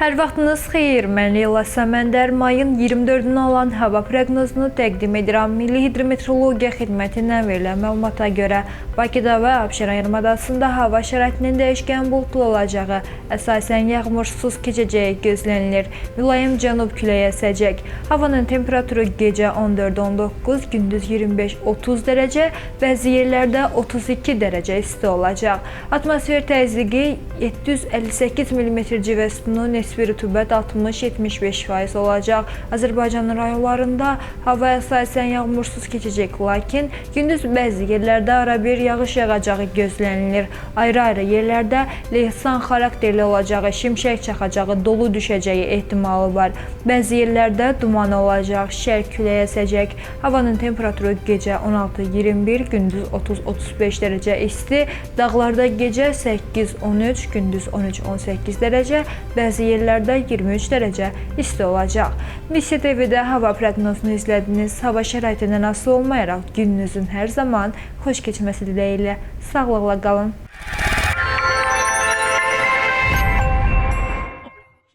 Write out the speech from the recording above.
Hər vaxtınız xeyir. Mən Leyla Səməndər mayın 24-ünə olan hava proqnozunu təqdim edirəm. Milli Hidrometeorologiya Xidmətindən verilən məlumata görə Bakıda və Abşeron yarımadasında hava şəraitinin dəyişkən buludlu olacağı, əsasən yağmursuz keçəcəyi gözlənilir. Mülayim cənub küləyi əsəcək. Havanın temperaturu gecə 14-19, gündüz 25-30 dərəcə, bəzi yerlərdə 32 dərəcə isti olacaq. Atmosfer təzyiqi 758 mm civə sütunu nisbi rütubət 60-75% olacaq. Azərbaycanın rayonlarında hava əsasən yağmursuz keçəcək, lakin gündüz bəzi yerlərdə arabir yağış yağacağı gözlənilir. Ayrı-ayrı yerlərdə leysan xarakterli olacağı, şimşək çaxacağı, dolu düşəcəyi ehtimalı var. Bəzi yerlərdə duman olacaq, şərq küləyi əsəcək. Havanın temperaturu gecə 16-21, gündüz 30-35 dərəcə isti, dağlarda gecə 8-13, gündüz 13-18 dərəcə, bəzi yerlərdə 23 dərəcə isti olacaq. Misiya TV-də hava proqnozunu izlədiniz. Hava şəraitindən asılı olmayaraq gününüzün hər zaman xoş keçməsi diləyilə. Sağlıqla qalın.